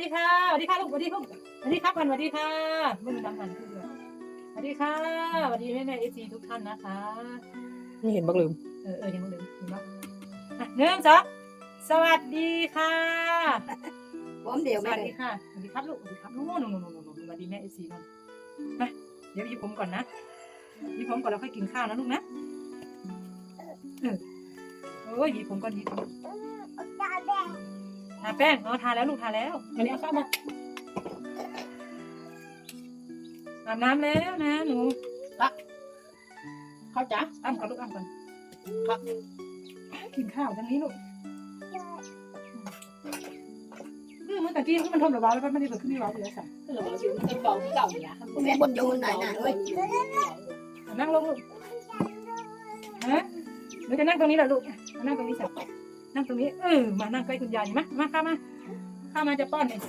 สวัสดีค่ะสวัสดีค่ะลูกสวัสดีครับสวัสดีครับกันสวัสดีค่ะไม่มีน้ำมันขึ้นเลยสวัสดีค่ะสวัสดีแม่แม่เอซีทุกท่านนะคะนี่เห็นบักลืมเออเออยังไม่ลืมเห็นปะอะหนึ่งสองสวัสดีค่ะพร้อมเดียวสไม่วัสได้ดีค่ะสวัสดีครับลูกสวัสดีครับโน่นโน่นโน่นโน่นโน่นสวัสดีแม่เอซีก่อนมาเดี๋ยวหยิบผมก่อนนะหยิบผมก่อนแล้วค่อยกินข้าวนะลูกนะเออโอ้ยหยิบผมก่อนหยิบผม ทาแป้งอ๋อทาแล้วลูกทาแล้วอันนี้เอาข้าวมาอาบน้ำแล้วนะหนูข้าวจ๋าอ้ำก่อนลูกอ้ำก่อนครับกินข้าวทางนี้ลูกคือเมื่อตะกี้มันทมระบาแล้วมันไม่ได้เปิดขึ้นที่ร้านเลยสั่งก็เลยบอกอยู่มันเป็นเบาที่เก่าอยู่นะแม่บนโยนไหนน่ะเอ้ยนั่งลงลูกฮะหนูจะนั่งตรงนี้เหรอลูกมานั่งตรงนี้สั่ง นั่งตรงนี้เออมานั่งใกล้คุณยายมามาข้ามาข้ามาจะป้อนเนี่ย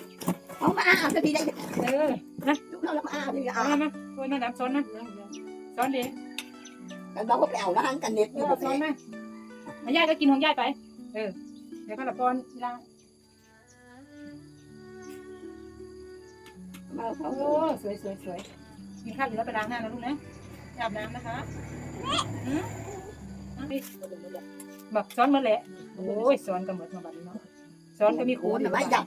เอามาอาบสักทีได้เออนะลูกเรามาอาบดีอามาบมาโอ้ยน้าน้ำซ้อนนะซ้อนดิกันเราก็ไปเอาล้างกันเน็ตเออยู่อแบบซ้อนนี้มาแล้วยายก็กินของยายไป เออเดี๋ยวก็ละป้อนทีละมาเขาโอ้สวยสวยสวยกินข้าวอยู่แล้วไปล้างหน้านะลูกนะอาบน้ำนะคะหืมเอาดิบอกซ้อนหมาแหละ โอ้ยซ้อนกันหมดมาบัดนี้เนาะซ้อนก็มีครูโอ้ยเดี๋ยวไม่บัดจับ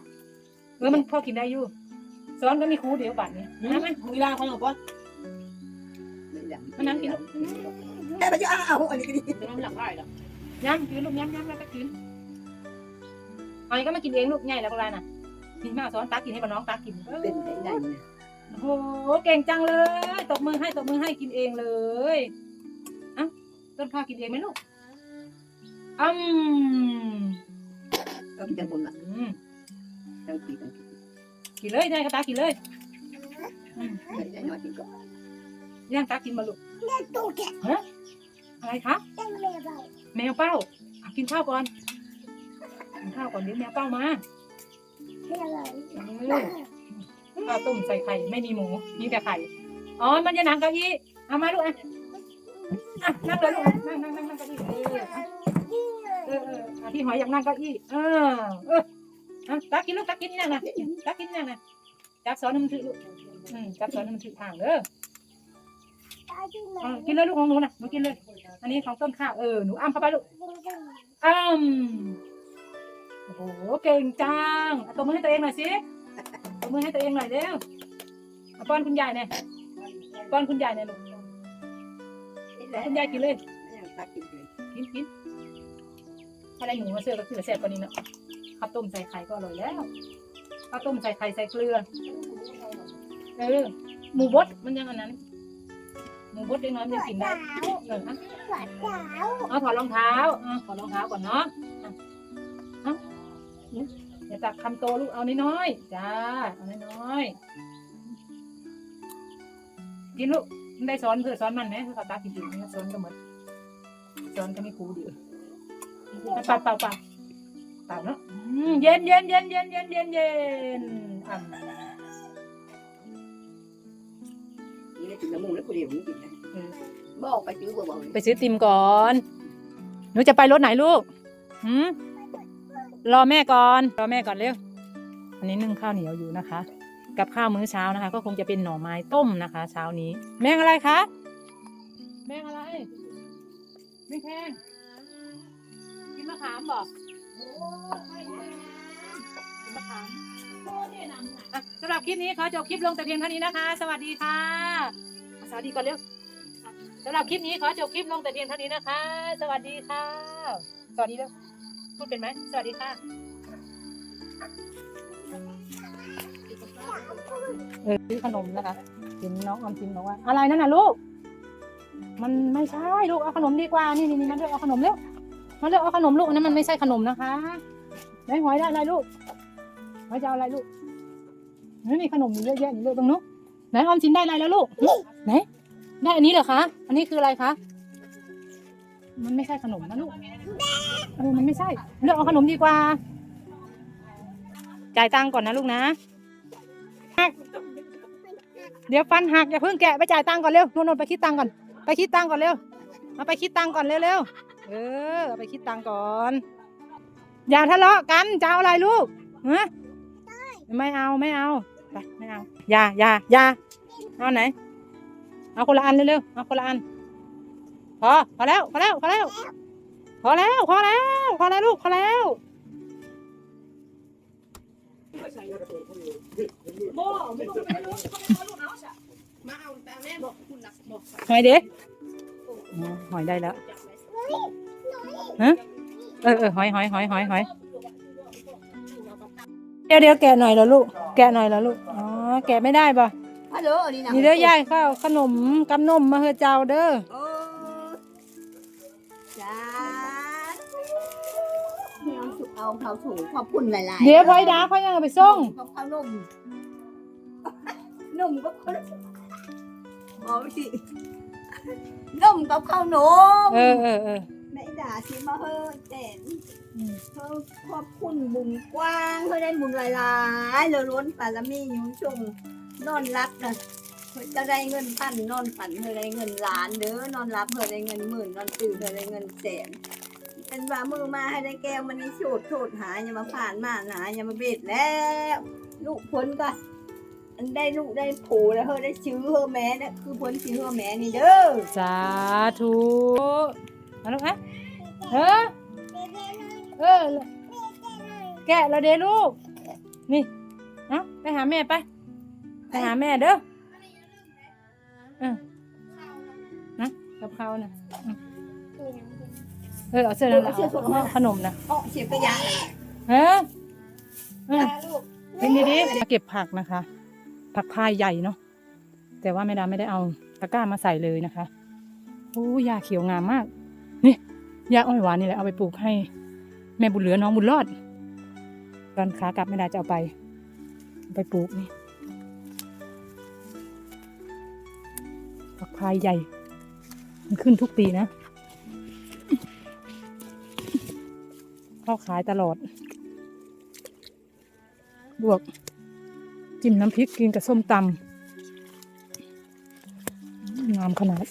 เออมันพอกินได้อยู่ซ้อนก็มีครูเดี๋ยวบัดนี้นะมันมึงลาเขาหรอปะมันนั่งกินลูกแค่ไปจะเอาอันนี้ก็ดีจะน้ำหลักได้หรอย้ำกินลูกย้ำย้ำแล้วก็กินอันนี้ก็มากินเองลูกใหญ่แล้วก็ไรน่ะกินมากซ้อนตักกินให้มาน้องตักกินเออเป็นได้เนี่ยโอ้โหเก่งจังเลยตบมือให้ตบมือให้กินเองเลยอะต้นข้าวกินเองไหมลูก อืมก็จะบนละอืมเจ้าตีกันกินเลยได้กระตากินเลยอืมได้หน่อยกินก่อนย่างตากินมาลูกตู้แกะอะไรคะแมวเป้าอะกินข้าวก่อนกินข้าวก่อนเดี๋ยวแมวเป้ามาเออข้าวต้มใส่ไข่ไม่มีหมูมีแต่ไข่อ๋อมันจะหนังเก้าอี้เอามาลูกอะอะนั่งเลยลูกอะนั่งนั่งนั่งนั่งเก้าอี้ เอออะเออเอออะพี่หอยอยากนั่งเก้าอี้เออเอออะตักกินลูกตักกินนี่นะตักกินนี่นะจับสอนให้มันถือลูกอืมจับสอนให้มันถือทางเด้อเออกินเลยลูกของหนูนะหนูกินเลย อันนี้ของต้นข้าวเออหนูอ้ำเข้าไปลูกอ้ำโอ้โหเก่งจังเอาตบมือให้ตัวเองหน่อยสิตบมือให้ตัวเองหน่อยเร็วเอาป้อนคุณยายหน่อยป้อนคุณยายหน่อยลูกนี่แหละคุณยายกินเลยตักกินเลยกินกิน อะไรหมูมาเสิร์ฟก็คือแซ่บกว่านี้เนาะข้าวต้มใส่ไข่ก็อร่อยแล้วข้าวต้มใส่ไข่ใส่เกลือเออหมูบดมันยังอันนั้น หมูบดเล็กน้อยมันยังกินได้เอออะเอาถอดรองเท้าเอาถอดรองเท้าก่อนเนาะอะเอาอย่าตักคำโตลูกเอาน้อยๆจ้าเอาน้อยๆกินลูกมันได้ซ้อนเพื่อซ้อนมันไหมเพื่อเขาตากินอยู่นี่ซ้อนก็เหมือนซ้อนก็ไม่คูดี เปล่าเปล่าเปล่าเปล่าเนาะอืมเย็นเย็นเย็นเย็นเย็นเย็นเย็นอะนี่ได้กินน้ำมูกแล้วกูเดียวนี่กินได้บอกไปซื้อบอกไปซื้อติมก่อนหนูจะไปรถไหนลูกหืมรอแม่ก่อน รอแม่ก่อนเร็ว อันนี้นึ่งข้าวเหนียวอยู่นะคะ กับข้าวมื้อเช้านะคะ ก็คงจะเป็นหน่อไม้ต้มนะคะ เช้านี้ แมงอะไรคะ แมงอะไรแมงแคงกินมะขามบอกมะขามอะสำหรับคลิปนี้ขอจบคลิปลงแต่เพียงเท่านี้นะคะ สวัสดีค่ะ สวัสดีก่อนเร็วสำหรับคลิปนี้ขอจบคลิปลงแต่เพียงเท่านี้นะคะ สวัสดีค่ะ สวัสดีแล้วพูดเป็นไหมสวัสดีค่ะเออซื้อขนมนะคะเห็นน้องออมสินบอกว่า อะไรนั่นน่ะลูก มันไม่ใช่ลูกเอาขนมดีกว่า นี่นี่นี่มันเลือกเอาขนมเร็ว มันเลือกเอาขนมลูกอันนั้นมันไม่ใช่ขนมนะคะไหนหอยได้อะไรลูกหอยจะเอาอะไรลูกนี่มีขนมเยอะแยะอยู่ลูกตรงนู้นไหนออมสินได้อะไรแล้วลูกไหนได้อันนี้เหรอคะอันนี้คืออะไรคะมันไม่ใช่ขนมนะลูกเออมันไม่ใช่เลือกเอาขนมดีกว่าจ่ายตังค์ก่อนนะลูกนะหักเดี๋ยวฟันหักอย่าเพิ่งแกะไปจ่ายตังค์ก่อนเร็วโน่นไปคิดตังค์ก่อนไปคิดตังค์ก่อนเร็วมาไปคิดตังค์ก่อนเร็วๆ เออเอาไปคิดตังก่อน อย่าทะเลาะกันจะเอาอะไรลูกฮะไม่เอาไม่เอาไปไม่เอาอย่าอย่าอย่าเอาไหน เอาคนละอันเร็วๆเอาคนละอันพอพอแล้วพอแล้วพอแล้วพอแล้วพอแล้วพอแล้วลูกพอแล้วไม่ต้องไปรู้มาเอาแต่แม่บอกคุณนะบอกหอยเด็กหอยได้แล้ว ฮะเออเออหอยหอยหอยหอยหอยเดี๋ยวเดี๋ยวแกะหน่อยแล้วลูก แกะหน่อยแล้วลูก อ๋อ แกะไม่ได้ป่ะฮัลโหลนี่นะนี่เด้อยายข้าวขนมกับนมมาเฮอเจ้าเด้อโอ้จ้าเอาสุกเอาเขาสูงขอบคุณหลายๆเดี๋ยวพลอยดาเขายังเอาไปส่งขอบเขานุ่มนุ่มก็คนเอาสิ นุ่มกับข้าวหนมเออเออเออแม่ด่าสิมาเฮ้อเต็นอืมเขาขอบคุณบุญกว้างเขาได้บุญหลายๆเลยล้นปารมีอยู่ชงนอนรักนะเพิ่นจะได้เงินพันนอนฝันเธอได้เงินล้านเด้อนอนรับเธอได้เงินหมื่นนอนตื่นเธอได้เงินแสนเป็นว่ามือมาให้ได้แก้วมันนี่โฉดโฉดหาอย่ามาผ่านมาหนาอย่ามาเบ็ดแล้ว ลูกพ้นก็ อันได้ลูกได้ผูแล้วเธอได้ชื่อเธอแม่เนี่ยคือพ้นชื่อเธอแม่นี่เด้อสาธุมาลูกฮะเออเออแกะแล้วเด้ลูก นี่เนาะไปหาแม่ไป ไปหาแม่เด้อเออนะกับเขาวนะอืมเออเอาเสื้อนั่นแหละเอาเอาขนมนะอ๋อเสียบกระยาเฮ้ยเออลูกเป็นดีๆมาเก็บผักนะคะ ผักพายใหญ่เนาะแต่ว่าแม่ดาไม่ได้เอาตะกร้ามาใส่เลยนะคะโอ้ยาเขียวงามมาก นี่ยาอ้อยหวานนี่แหละเอาไปปลูกให้ แม่บุญเหลือน้องบุญรอดตอนขากลับแม่ดาจะเอาไป ไปปลูกนี่ผักพายใหญ่ มันขึ้นทุกปีนะเข้าขายตลอดลวก จิ้มน้ำพริกกินกับส้มตำงามขนาด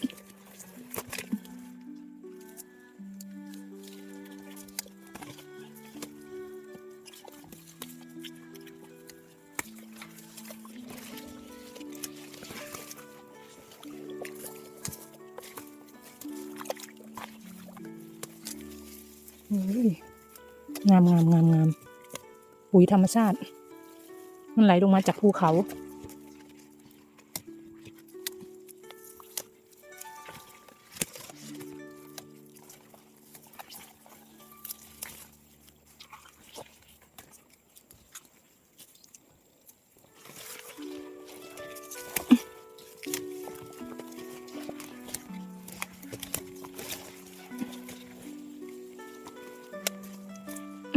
งามงามงามงามปุ๋ยธรรมชาติ มันไหลลงมาจากภูเขา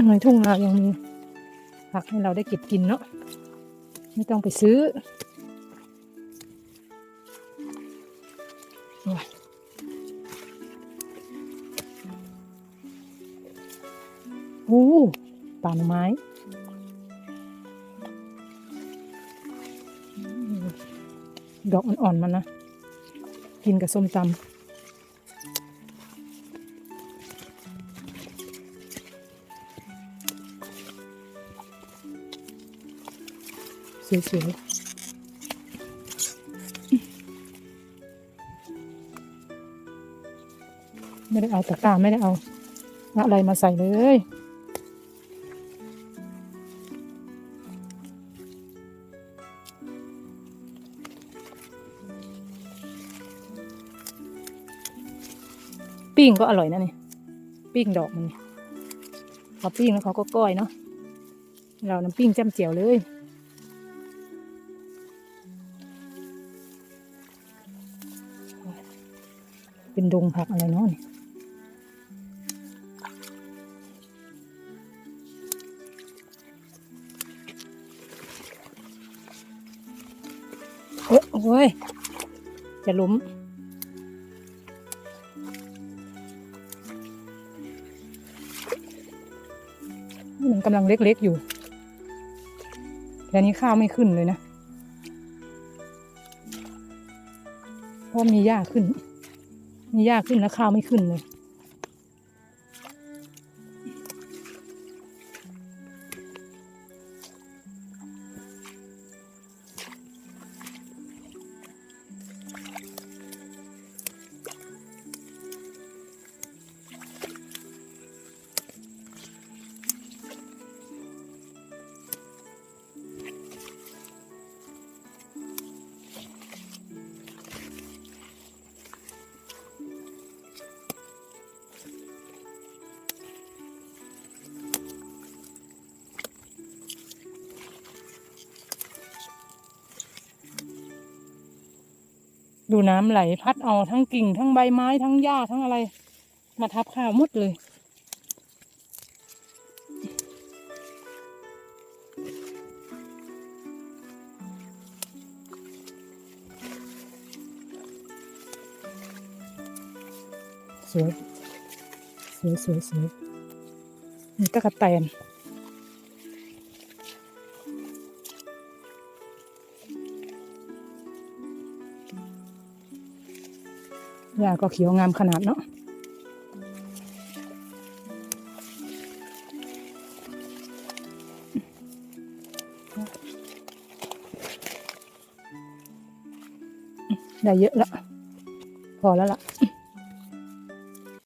ในทุ่งนายังมีผักให้เราได้เก็บกินเนาะ ไม่ต้องไปซื้อโอ้ยโอ้ป่านไม้ดอกอ่อนๆมันนะ กินกับส้มตำ สวยๆ ไม่ได้เอาตะกร้าไม่ได้เอา อะไรมาใส่เลยปิ้งก็อร่อยนะนี่ปิ้งดอกมันนี่พอปิ้งแล้วเขาก็ก้อยเนาะเราน้ำปิ้งจ้ำเจียวเลย เป็นดงผักอะไรเนาะนี่เอ้ยโอ้ย จะล้มนี่มันกำลังเล็กๆอยู่ แต่นี้ข้าวไม่ขึ้นเลยนะ เพราะมีหญ้าขึ้น มีหญ้าขึ้นแล้วข้าวไม่ขึ้นเลย ดูน้ำไหลพัดเอาทั้งกิ่ง ทั้งใบไม้ทั้งหญ้าทั้งอะไร มาทับข้าวหมดเลย สวย สวยสวยสวยนี่ก็กระแตน หญ้าก็เขียวงามขนาดเนาะได้เยอะแล้วพอแล้วล่ะ